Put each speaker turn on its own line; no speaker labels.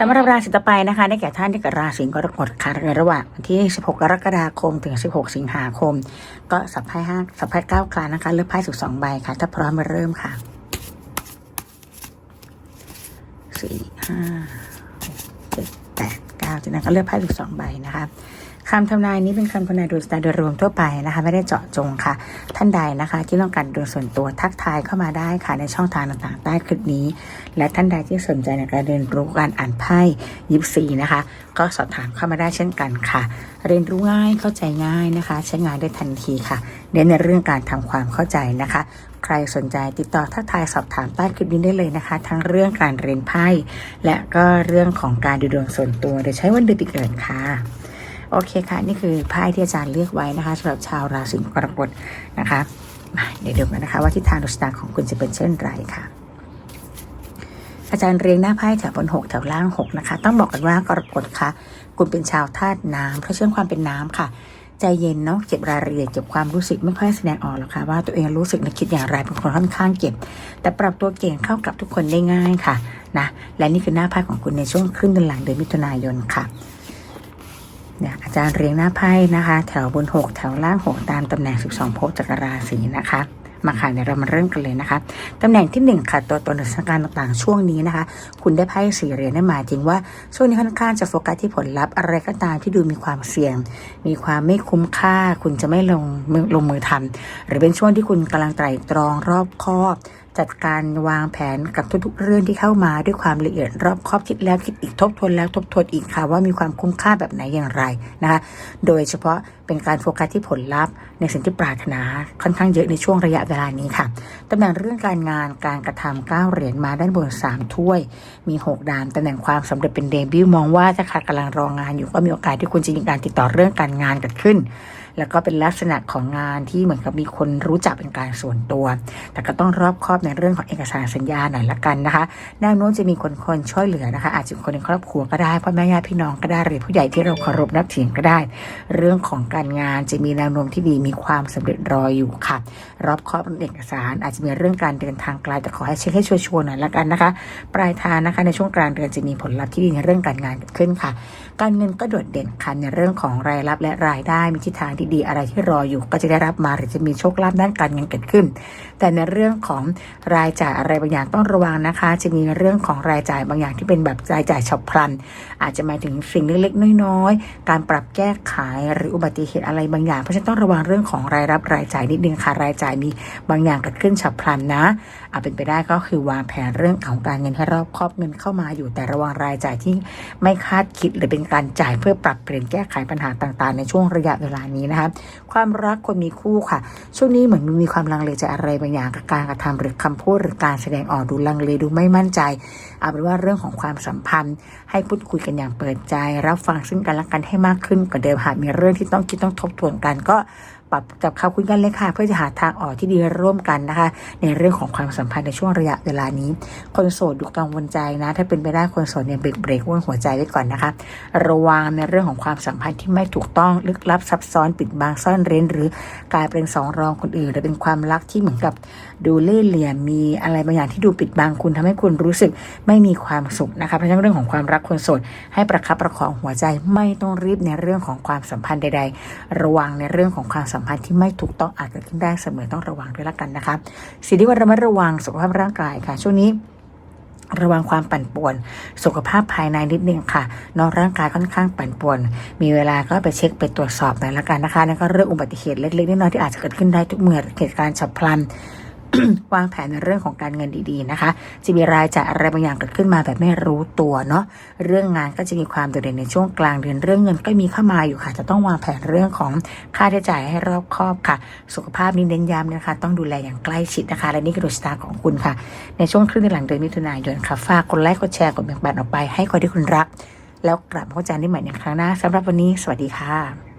สำหรับราศีต่อไปนะคะ ได้แก่ท่านที่เกิดราศีกรกฎค่ะในระหว่างวันที่ 16 กรกฎาคม ถึง 16 สิงหาคม ก็สับไพ่ห้าสับไพ่เก้าคลานะคะเลือกไพ่สุดสองใบค่ะ ถ้าพร้อมมาเริ่มค่ะสี่ห้าเจ็ดแปดเก้าจากนั้นก็เลือกไพ่สุดสองใบนะคะ คำทำนายนี้เป็นคำทำนายโดยสไตล์โดยรวมทั่วไปนะคะ ไม่ได้เจาะจงค่ะ ท่านใดนะคะ ที่ต้องการดูส่วนตัวทักทายเข้ามาได้ค่ะในช่องทางต่างๆ ใต้คลิปนี้ และท่านใดที่สนใจในการเรียนรู้การอ่านไพ่ยิปซีนะคะ ก็สอบถามเข้ามาได้เช่นกันค่ะ เรียนรู้ง่ายเข้าใจง่ายนะคะ ใช้งานได้ทันทีค่ะเน้นในเรื่องการทำความเข้าใจนะคะใครสนใจติดต่อทักทายสอบถามใต้คลิปนี้ได้เลยนะคะ ทั้งเรื่องการเรียนไพ่และก็เรื่องของการดูดวงส่วนตัวโดยใช้วันเดือนปีเกิดค่ะ โอเคค่ะ นี่คือไพ่ที่อาจารย์เลือกไว้นะคะสำหรับชาวราศีกรกฎนะคะมาเดี๋ยวดูกันนะคะ ว่าทิศทางดวงชะตาของคุณจะเป็นเช่นไรค่ะ อาจารย์เรียงหน้าไพ่แถวบนหกแถวล่างหกนะคะ ต้องบอกกันว่ากรกฎค่ะ คุณเป็นชาวธาตุน้ำเพราะเชื่อความเป็นน้ำค่ะ ใจเย็นเนาะเก็บรายละเอียดเก็บความรู้สึกไม่ค่อยแสดงออกหรอกค่ะ ว่าตัวเองรู้สึกและคิดอย่างไรเป็นคนค่อนข้างเก็บ แต่ปรับตัวเก่งเข้ากับทุกคนได้ง่ายค่ะนะและนี่คือหน้าไพ่ของคุณในช่วงครึ่งเดือนหลังเดือนมิถุนายนค่ะ เนี่ยอาจารย์เรียงหน้าไพ่นะคะ แถวบน 6 แถวล่าง 6 ตามตำแหน่ง 12ภพจักรราศีนะคะมาค่ะเดี๋ยวเรามาเริ่มกันเลยนะคะตำแหน่งที่ 1 ค่ะ ตัวตนสถานการณ์ต่างๆ ช่วงนี้นะคะ คุณได้ไพ่สี่เหรียญนั่นหมายถึงว่าช่วงนี้ค่อนข้างจะโฟกัสที่ผลลัพธ์อะไรก็ตามที่ดูมีความเสี่ยง มีความไม่คุ้มค่า คุณจะไม่ลงลงมือทำหรือเป็นช่วงที่คุณกำลังไตร่ตรองรอบคอบ จัดการวางแผนกับทุกๆ เรื่องที่เข้ามาด้วยความละเอียดรอบคอบคิดแล้วคิดอีกทบทวนแล้วทบทวนอีกค่ะ ว่ามีความคุ้มค่าแบบไหนอย่างไรนะคะโดยเฉพาะเป็นการโฟกัสที่ผลลัพธ์ ในสิ่งที่ปรารถนาค่อนข้างเยอะในช่วงระยะเวลานี้ค่ะตำแหน่งเรื่องการงานการกระทำก้าวเหรียญมาด้านบนสามถ้วย มีหกดานตำแหน่งความสำเร็จเป็นเดบิวมองว่าถ้าใครกำลังรองงานอยู่ก็มีโอกาสที่คุณจะมีการติดต่อเรื่องการงานเกิดขึ้น แล้วก็เป็นลักษณะของงานที่เหมือนกับมีคนรู้จักเป็นการส่วนตัว แต่ก็ต้องรอบคอบในเรื่องของเอกสารสัญญาหน่อยละกันนะคะแนวโน้มจะมีคนคนช่วยเหลือนะคะ อาจจะเป็นคนในครอบครัวก็ได้พ่อแม่ญาติพี่น้องก็ได้หรือผู้ใหญ่ที่เราเคารพนับถือก็ได้ เรื่องของการงานจะมีแนวโน้มที่ดีมีความสำเร็จรออยู่ค่ะ รอบคอบเองเอกสารอาจจะมีเรื่องการเดินทางไกลแต่ขอให้เช็คให้ชัวร์ๆหน่อยละกันนะคะ ปลายทางนะคะในช่วงกลางเดือนจะมีผลลัพธ์ที่ดีในเรื่องการงานเกิดขึ้นค่ะ การเงินก็โดดเด่นค่ะในเรื่องของรายรับและรายได้มีทิศทางที่ดีอะไรที่รออยู่ก็จะได้รับมาหรือจะมีโชคลาภด้านการเงินเกิดขึ้น แต่ในเรื่องของรายจ่ายอะไรบางอย่างต้องระวังนะคะ จะมีเรื่องของรายจ่ายบางอย่างที่เป็นแบบรายจ่ายฉับพลัน อาจจะหมายถึงสิ่งเล็กๆน้อยๆ การปรับแก้ไขหรืออุบัติเหตุอะไรบางอย่าง เพราะฉะนั้นต้องระวังเรื่องของรายรับรายจ่ายนิดนึงค่ะ รายจ่ายมีบางอย่างเกิดขึ้นฉับพลันนะอาจเป็นไปได้ก็คือวางแผนเรื่องของการเงินให้รอบครอบเงินเข้ามาอยู่แต่ระวังรายจ่ายที่ไม่คาดคิดหรือเป็นการจ่ายเพื่อปรับเปลี่ยนแก้ไขปัญหาต่างๆ ในช่วงระยะเวลานี้นะคะความรักคนมีคู่ค่ะ ช่วงนี้เหมือนมีความลังเลใจอะไรบางอย่างกับการกระทำหรือคำพูดหรือการแสดงออกดูลังเลดูไม่มั่นใจเอาเป็นว่าเรื่องของความสัมพันธ์ ให้พูดคุยกันอย่างเปิดใจ รับฟังซึ่งกันและกันให้มากขึ้นกว่าเดิมหากมีเรื่องที่ต้องคิดต้องทบทวนกันก็ ปรับจับเขาคุยกันเลยค่ะ เพื่อจะหาทางออกที่ดีร่วมกันนะคะ ในเรื่องของความสัมพันธ์ในช่วงระยะเวลานี้ คนโสดดูกังวลใจนะ ถ้าเป็นไปได้คนโสดเนี่ยเบรกเบรกว่นหัวใจไว้ก่อนนะคะ ระวังในเรื่องของความสัมพันธ์ที่ไม่ถูกต้องลึกลับซับซ้อนปิดบังซ่อนเร้น หรือกลายเป็นสองรองคนอื่นหรือเป็นความรักที่เหมือนกับดูเล่ห์เหลี่ยมมีอะไรบางอย่างที่ดูปิดบังคุณทำให้คุณรู้สึกไม่มีความสุขนะคะเพราะฉะนั้นเรื่องของความรักคนโสดให้ประคับประคองหัวใจไม่ต้องรีบในเรื่องของความสัมพันธ์ใด ๆ ระวังในเรื่องของความสัมพันธ์ที่ไม่ถูกต้องอาจเกิดขึ้นได้เสมอต้องระวังด้วยละกันนะคะสิ่งที่ว่าระมัดระวังสุขภาพร่างกายค่ะ ช่วงนี้ระวังความปั่นป่วน สุขภาพภายในนิดนึงค่ะนอกร่างกายค่อนข้างปั่นป่วน มีเวลาก็ไปเช็คไปตรวจสอบหน่อยละกันนะคะนั่นก็เรื่องอุบัติเหตุเล็กๆน้อยๆที่อาจจะเกิดขึ้นได้ทุกเมื่อเหตุการณ์ฉับพลัน วางแผนในเรื่องของการเงินดีๆนะคะ จะมีรายจ่ายอะไรบางอย่างเกิดขึ้นมาแบบไม่รู้ตัวเนาะเรื่องงานก็จะมีความโดดเด่นในช่วงกลางเดือนเรื่องเงินก็มีเข้ามาอยู่ค่ะ จะต้องวางแผนเรื่องของค่าใช้จ่ายให้รอบคอบค่ะ สุขภาพนี้เน้นย้ำนะคะ ต้องดูแลอย่างใกล้ชิดนะคะ และนี่คือดวงชะตาของคุณค่ะ ในช่วงครึ่งเดือนหลังเดือนมิถุนายนค่ะฝากกดไลค์กดแชร์กดแบ่งปันออกไปให้คนที่คุณรัก แล้วกลับมาพบกันได้ใหม่ในครั้งหน้าสำหรับวันนี้ สวัสดีค่ะ